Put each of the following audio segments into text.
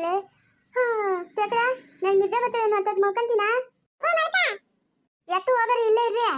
ಲೇ ಹಾ ಚಕ್ರ ನಿದ್ದೆ ಬರ್ತದೆ ಮಾತಾಡ್ ಮಲ್ಕೊಂತೀನ? ಎತ್ತು ಹೋಗರಿ ಇಲ್ಲೇ ಇರ್ರಿ.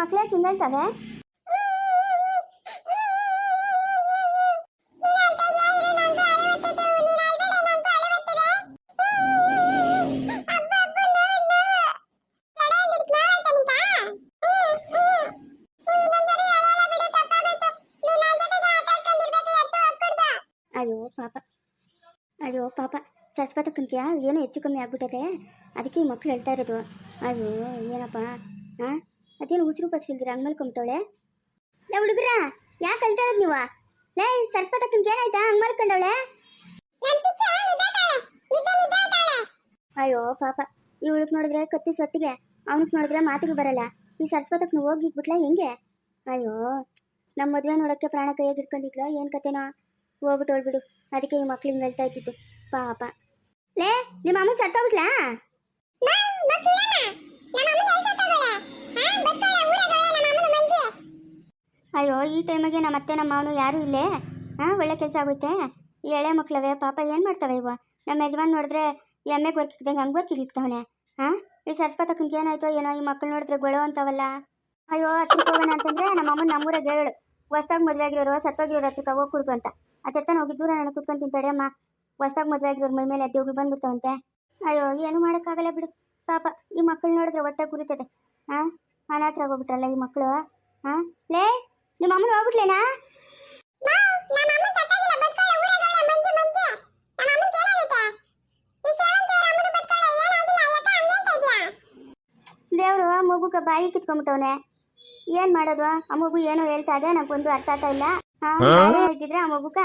ಮಕ್ಳು ಯಾಕೆ ಹಿಂಗೆ ಹೇಳ್ತವೆ ಅಯ್ಯೋ, ಪಾಪ. ಅಯ್ಯೋ, ಪಾಪ. ಸರಸ್ವತಕ್ಕಂತ್ಯ, ಏನೋ ಹೆಚ್ಚು ಕಮ್ಮಿ ಆಗ್ಬಿಟ್ಟದೆ. ಅದಕ್ಕೆ ಈ ಮಕ್ಳು ಹೇಳ್ತಾ ಇರೋದು. ಅಯ್ಯೋ, ಏನಪ್ಪ? ಹಾಂ ಅದೇನು ಉಸಿರು ಪಸಿಲ್ದಿರ ಹಂಗೆ ಮಲ್ಕೊಂಬಿಟ್ಟವಳೆ ಲೇ ಹುಡುಗ್ರ ಯಾಕೆ ಕಲ್ತಾ ಇರೋದು ನೀವು? ಲೇ ಸರಸ್ವತಕ್ಕಂಗೆ ಏನಾಯ್ತಾ? ಹಂಗೆ ಮಲ್ಕೊಂಡವಳೆ ಅಯ್ಯೋ ಪಾಪ. ಈ ಹುಡುಕ್ ನೋಡಿದ್ರೆ ಕತ್ತಿ ಸೊಟ್ಟಿಗೆ. ಅವನಿಗೆ ನೋಡಿದ್ರೆ ಮಾತಿಗೆ ಬರಲ್ಲ. ಈ ಸರಸ್ವತಕ್ಕೆ ಹೋಗಿ ಇಟ್ಬಿಟ್ಲ ಹೆಂಗೆ? ಅಯ್ಯೋ ನಮ್ಮ ಮದುವೆ ನೋಡೋಕ್ಕೆ ಪ್ರಾಣ ಕೈಯಾಗಿ ಇಟ್ಕೊಂಡಿದ್ಲ ಏನು ಕತೆನೋ? ಹೋಗ್ಬಿಟ್ಟು ಹೋಗ್ಬಿಡು. ಅದಕ್ಕೆ ಈ ಮಕ್ಳಿಗೆ ಹೇಳ್ತಾ ಇದ್ದಿದ್ದು. ಪಾಪ. ಲೇ ನಿಮ್ಮ ಅಮ್ಮನ ಸತ್ತೋಗ್ಬಿಟ್ಲಾ? ಅಯ್ಯೋ, ಈ ಟೈಮಿಗೆ ನಮ್ಮ ಅತ್ತೆ, ನಮ್ಮ ಮಾವನು ಯಾರೂ ಇಲ್ಲೇ? ಹಾಂ ಒಳ್ಳೆ ಕೆಲಸ ಆಗುತ್ತೆ. ಈ ಎಳೆ ಮಕ್ಕಳವೇ ಪಾಪ ಏನು ಮಾಡ್ತವೆ ಇವ? ನಮ್ಮ ಯಜಮಾನ್ ನೋಡಿದ್ರೆ ಎಮ್ಮೆ ಗೊರ್ಕಿದ್ದಂಗೆ ಹಂಗೆ ಗೊರ್ಕಿಲಿಕ್ತವನೆ ಹಾಂ ಈ ಸರ್ಸ್ಪತಕ್ಕಂಗೆ ಏನಾಯ್ತೋ ಏನೋ ಈ ಮಕ್ಳು ನೋಡಿದ್ರೆ ಗೊಳೋ ಅಂತವಲ್ಲ. ಅಯ್ಯೋ ಹತ್ರಕ್ಕೆ ಹೋಗೋಣ ಅಂತಂದ್ರೆ ನಮ್ಮ ಅಮ್ಮನ ನಮ್ಮೂರಾಗ ಹೇಳು ಹೊಸ್ದಾಗಿ ಮದುವೆ ಆಗಿರೋರು, ಸತ್ತೋಗಿರೋರು ಹತ್ರಕ್ಕೆ ಹೋಗಿ ಕುಡ್ದು ಅಂತ. ಅದೆತ್ತನ ಹೋಗಿ ದೂರ ನಾನು ಕುತ್ಕೊಂತೀನಿ ತಡೆಯಮ್ಮ ಹೊಸ್ದಾಗಿ ಮದುವೆ ಆಗಿರೋರು ಮೈ ಮೇಲೆ ಹೋಗಿ ಬಂದ್ಬಿಡ್ತಾವಂತೆ. ಅಯ್ಯೋ, ಏನು ಮಾಡೋಕ್ಕಾಗಲ್ಲ ಬಿಡು. ಪಾಪ, ಈ ಮಕ್ಕಳು ನೋಡಿದ್ರೆ ಹೊಟ್ಟೆ ಕುರಿತದೆ ಹಾಂ ಅನಾಥರಾಗೋಗ್ಬಿಟ್ರಲ್ಲ ಈ ಮಕ್ಕಳು ಹಾಂ ಲೇ! ನಿಮ್ಮ ಅಮ್ಮನ ಹೋಗ್ಬಿಟ್ಲೇನಾ? ದೇವರು ಮಗುಗ ಬಾಯಿ ಕಿತ್ಕೊಂಡ್ಬಿಟ್ಟವನೆ. ಏನ್ ಮಾಡೋದು? ಆ ಮಗು ಏನೋ ಹೇಳ್ತಾ ಇದೆ ನಂಗೊಂದು ಅರ್ಥ ಆಗ್ತಾ ಇಲ್ಲ. ಇದ್ದಿದ್ರೆ ಆ ಮಗುಕ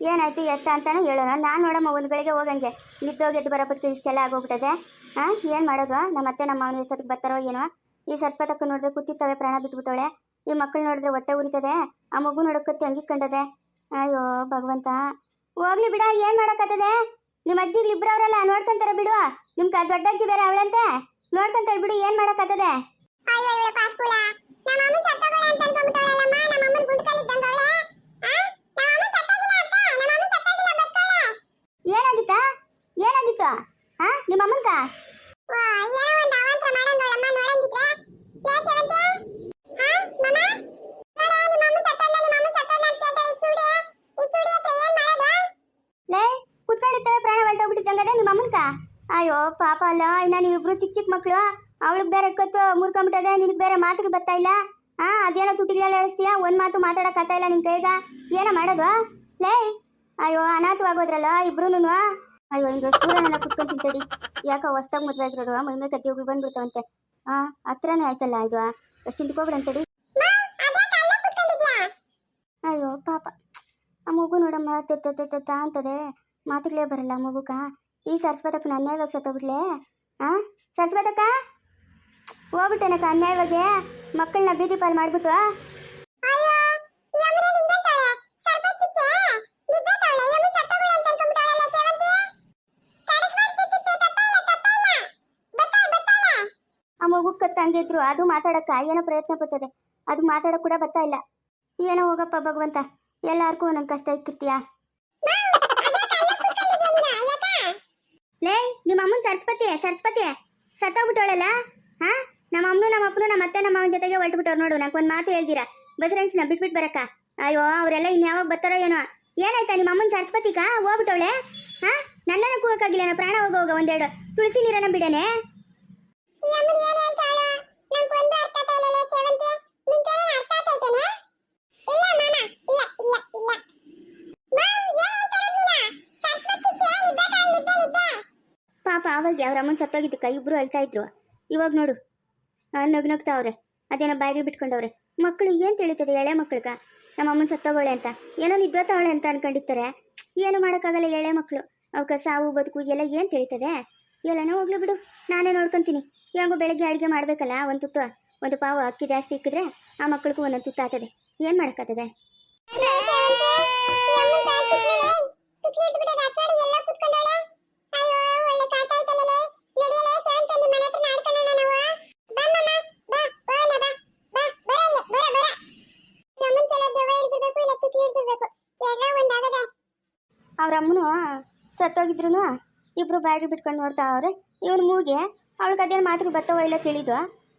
ಏನಾಯ್ತು ಎತ್ತ ಅಂತಾನು ಹೇಳೋಣ. ನಾನು ನೋಡಮ್ಮ ಒಂದು ಗಳಿಗೆ ಹೋಗಂಗೆ. ನಿದ್ದೋಗೆದ್ದು ಎದ್ದು ಬರೋಪಟ್ಟಿಗೆ ಇಷ್ಟೆಲ್ಲ ಆಗೋಗ್ಬಿಟ್ಟದೆ. ಹಾ ಏನ್ ಮಾಡೋದು? ನಮ್ಮ ಅತ್ತೆ ನಮ್ಮ ಅವನು ಎಷ್ಟೊತ್ತಿಗೆ ಬರ್ತಾರೋ ಏನೋ. ಈ ಸರ್ಸ್ಪತಕ್ಕ ನೋಡಿದ್ರೆ ಕೂತಿತ್ತವೆ ಪ್ರಾಣ ಬಿಟ್ಬಿಟ್ಟವಳೆ. ಈ ಮಕ್ಕಳು ನೋಡಿದ್ರೆ ಹೊಟ್ಟೆ ಉರಿತದೆ. ಆ ಮಗು ನೋಡೋಕತ್ತೆ ಅಂಗಿ ಕಂಡದೆ ಅಯ್ಯೋ ಭಗವಂತ ಹೋಗ್ಲಿ ಬಿಡ ಏನು ಮಾಡಕತ್ತದೆ? ನಿಮ್ಮ ಅಜ್ಜಿಗ್ಲಿ ಇಬ್ರು ಅವರಲ್ಲ ನೋಡ್ಕೊಂತಾರೆ ಬಿಡು. ನಿಮ್ಗೆ ದೊಡ್ಡ ಅಜ್ಜಿ ಬೇರೆ ಅವಳಂತೆ. ನೋಡ್ಕೊಂತಾರೆ ಬಿಡು ಏನು ಮಾಡೋಕ್ಕತ್ತದೆ ಏನಾಗಿತ್ತಾ? ಏನಾಗಿತ್ತು? ಹಾ ಅಂತ ಅಮ್ಮ ನಿಮ್ಮ ಅಮ್ಮನ್ಕ? ಅಯ್ಯೋ, ಪಾಪ ಅಲ್ಲ, ಇನ್ನ ನೀವಿಬ್ರು ಚಿಕ್ಕ ಚಿಕ್ಕ ಮಕ್ಕಳು ಅವಳಿಗೆ ಬೇರೆ ಕತ್ತು ಮುರ್ಕೊಂಬಿಟ್ಟದೆ, ನಿನಗೆ ಬೇರೆ ಮಾತುಗಳು ಬರ್ತಾ ಇಲ್ಲ? ಹಾ ಅದೇನೋ ತುಟಿಗಳೆಲ್ಲ ಹೇಳಿಸ್ತೀಯಾ ಒಂದ್ ಮಾತು ಮಾತಾಡಕ್ ಇಲ್ಲ ನಿನ್ ಕೈಗ? ಏನೋ ಮಾಡೋದು? ಲೇ, ಅಯ್ಯೋ, ಅನಾಥವಾಗೋದ್ರಲ್ಲ ಇಬ್ರುನು ಅಯ್ಯೋ ಹಿಂಗೆ ಸೂರ್ಯನೆಲ್ಲ ಕುತ್ಕೊಂಡು ತಿಂತಡಿ ಯಾಕೋ ಹೊಸ್ದಾಗ ಮದ್ವೆ ಆಗಿರೋದು ಮೈ ಕತ್ತಿ ಒಬ್ರು ಬಂದ್ಬಿಡ್ತಾವಂತೆ. ಹಾ ಹತ್ರನೇ ಆಯ್ತಲ್ಲ ಇದು? ಅಷ್ಟು ಹಿಂದ್ಕೋಬಿಡಂತಡಿ ಅಯ್ಯೋ, ಪಾಪ. ಆ, ಮಗು ನೋಡಮ್ಮ ತೆತ್ತ ಅಂತದೆ. ಮಾತುಗಳೇ ಬರಲ್ಲ ಮಗುಕ. ಈ ಸರಸ್ವತಕ್ಕ ಅನ್ಯಾಯವಾಗಿ ಸತ್ತೋಗ್ಬಿಡ್ಲೆ ಆ? ಸರಸ್ವತಕ್ಕ? ಹೋಗ್ಬಿಟ್ಟೆನಕ್ಕ ಅನ್ಯಾಯವಾಗಿ ಮಕ್ಕಳನ್ನ ಬೀದಿ ಪಾಲ್ ಮಾಡ್ಬಿಟ್ಟು. ಆ ಮಗು ಕತ್ತಂಗಿದ್ರು ಅದು ಮಾತಾಡಕ್ಕ ಏನೋ ಪ್ರಯತ್ನ ಪಡ್ತದೆ. ಅದು ಮಾತಾಡಕ್ ಕೂಡ ಬರ್ತಾ ಇಲ್ಲ ಏನೋ ಹೋಗಪ್ಪ ಭಗವಂತ ಎಲ್ಲಾರ್ಗೂ ಒಂದೊಂದು ಕಷ್ಟ ಇಕ್ಕಿರ್ತೀಯ ಲೇ, ನಿಮ್ಮ ಅಮ್ಮನ ಸರಸ್ವತಿ ಸರಸ್ವತಿ ಸತ್ತೋಗ್ಬಿಟ್ಟವಳಲ್ಲ? ಹಾ? ನಮ್ಮ ಅಮ್ಮನು ನಮ್ಮ ಅಪ್ಪನು ನಮ್ಮ ಅತ್ತೆ ನಮ್ಮ ಅವನ ಜೊತೆಗೆ ನೋಡು, ನಂಗೆ ಒಂದು ಮಾತು ಹೇಳ್ದಿರಾ ಬಸರೆನ್ಸ್ನ ಬಿಟ್ಬಿಟ್ಟು ಬರಕ್ಕ. ಅಯ್ಯೋ, ಅವರೆಲ್ಲ ಇನ್ಯಾವಾಗ ಬರ್ತಾರೋ ಏನೋ. ಏನಾಯ್ತಾ ನಿಮ್ಮ ಅಮ್ಮನ ಸರಸ್ವತಿಗ? ಹೋಗ್ಬಿಟ್ಟವಳೆ? ಹಾ? ನನ್ನನ್ನು ಕೂಗಕ್ಕಾಗಿಲ್ಲ, ನಾ ಪ್ರಾಣ ಹೋಗೋ ಹೋಗ ಒಂದೆರಡು. ತುಳಸಿ ನೀರನ್ನ ಬಿಡನೆ? ಪಾಪ ಅವಾಗ ಅವ್ರ ಅಮ್ಮನ ಸತ್ತೋಗಿದ್ದಕ್ಕ ಇಬ್ರು ಅಳ್ತಾ ಇದ್ರು. ಇವಾಗ ನೋಡು. ನಗು ನಗ್ತಾ ಅವ್ರೆ. ಅದೇನೋ ಬಾಯಿಗೆ ಬಿಟ್ಕೊಂಡವ್ರೆ. ಮಕ್ಕಳು ಏನು ತಿಳಿತದೆ ಎಳೆ ಮಕ್ಕಳಿಗ ನಮ್ಮ ಅಮ್ಮನ ಸತ್ತೋಗೋಳೆ ಅಂತ. ಏನೋ ನಿದ್ದೋತಾವಳೆ ಅಂತ ಅನ್ಕೊಂಡಿರ್ತಾರೆ. ಏನು ಮಾಡೋಕ್ಕಾಗಲ್ಲ ಎಳೆ ಮಕ್ಕಳು ಅವಕ್ಕೆ ಸಾವು, ಬದುಕು ಎಲ್ಲ ಏನ್ ತಿಳಿತದೆ? ಎಲ್ಲನೋ ಹೋಗ್ಲಿ ಬಿಡು. ನಾನೇ ನೋಡ್ಕೊಂತೀನಿ. ಹೆಂಗೋ ಬೆಳಗ್ಗೆ ಅಡುಗೆ ಮಾಡಬೇಕಲ್ಲ, ಒಂದು ತುತ್ತು. ಒಂದು ಪಾವು ಅಕ್ಕಿ ಜಾಸ್ತಿ ಇಕ್ಕಿದ್ರೆ ಆ ಮಕ್ಕಳಿಗೂ ಒಂದೊಂದು ತುತ್ತು ಏನ್ ಏನು ಮಾಡೋಕ್ಕಾಗ್ತದೆ? ಅವ್ರ ಅಮ್ಮನು ಸತ್ತೋಗಿದ್ರು ಇಬ್ರು ಬ್ಯಾಗ್ ಬಿಟ್ಕೊಂಡು ನೋಡ್ತಾ ಅವ್ರೆ. ಇವನು ಮೂಗೆ ಅವಳಿಗೆ ಅದೇನು ಮಾತ್ರ ಬತ್ತವೋ ಇಲ್ಲ ತಿಳಿದು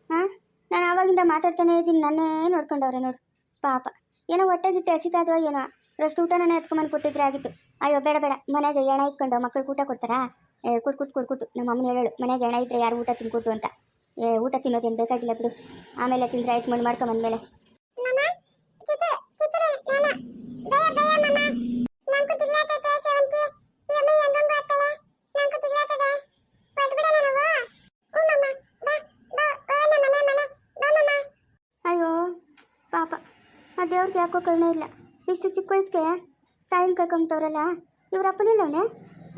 ಹಾಂ ನಾನು ಆವಾಗಿಂದ ಮಾತಾಡ್ತಾನೆ ಇದ್ದೀನಿ, ನನ್ನೇ ನೋಡ್ಕೊಂಡವ್ರೆ ನೋಡು. ಪಾಪ. ಏನೋ ಹೊಟ್ಟೆ ಗಿಟ್ಟೆ ಹಸಿತಾದ್ವ ಏನೋ. ರಷ್ಟು ಊಟ ನಾನು ಎತ್ಕೊಂಬಂದು ಕೊಟ್ಟಿದ್ರೆ ಆಗಿತ್ತು. ಅಯ್ಯೋ, ಬೇಡ ಬೇಡ. ಮನೆಗೆ ಎಣ ಇಟ್ಕೊಂಡು ಮಕ್ಕಳಿಗೆ ಊಟ ಕೊಡ್ತಾರಾ? ಏ ಕುಟ್ ಕುಟ್ ಕುಟ್ ಕುಟ್ಟು ನಮ್ಮ ಅಮ್ಮನ ಹೇಳೋಳು, ಮನೆಗೆ ಎಣ ಇದ್ರೆ ಯಾರು ಊಟ ತಿನ್ಕೊಟ್ಟು ಅಂತ. ಏ, ಊಟ ತಿನ್ನೋದೇನು ಬೇಕಾಗಿಲ್ಲ ಬಿಡು. ಆಮೇಲೆ ತಿಂದ್ರೆ ಆಯ್ತು, ಮಣ್ಣು ಮಾಡ್ಕೊಂಬಂದ್ಮೇಲೆ ದೇವ್ರಿಗೆ ಯಾಕೋ ಕರುಣೆ ಇಲ್ಲ. ಇಷ್ಟು ಚಿಕ್ಕ ವಯಸ್ಸಿಗೆ ತಾಯಿನ ಕಳ್ಕೊಂಬಿಟ್ಟವ್ರಲ್ಲ ಇವ್ರ ಅಪ್ಪನಿಲ್ಲವನೇ?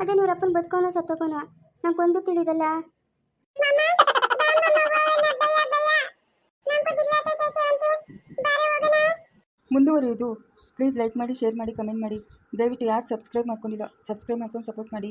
ಅದೇ ಇವ್ರ ಅಪ್ಪನ ಬದುಕೋನೋ ಸತ್ತೋಗೋನೋ? ನಂಗೊಂದು ತಿಳಿದಲ್ಲ. ಮುಂದುವರಿಯೋದು ಪ್ಲೀಸ್ ಲೈಕ್ ಮಾಡಿ ಶೇರ್ ಮಾಡಿ ಕಮೆಂಟ್ ಮಾಡಿ. ದಯವಿಟ್ಟು ಯಾರು ಸಬ್ಸ್ಕ್ರೈಬ್ ಮಾಡ್ಕೊಂಡಿಲ್ಲ ಸಬ್ಸ್ಕ್ರೈಬ್ ಮಾಡ್ಕೊಂಡು ಸಪೋರ್ಟ್ ಮಾಡಿ.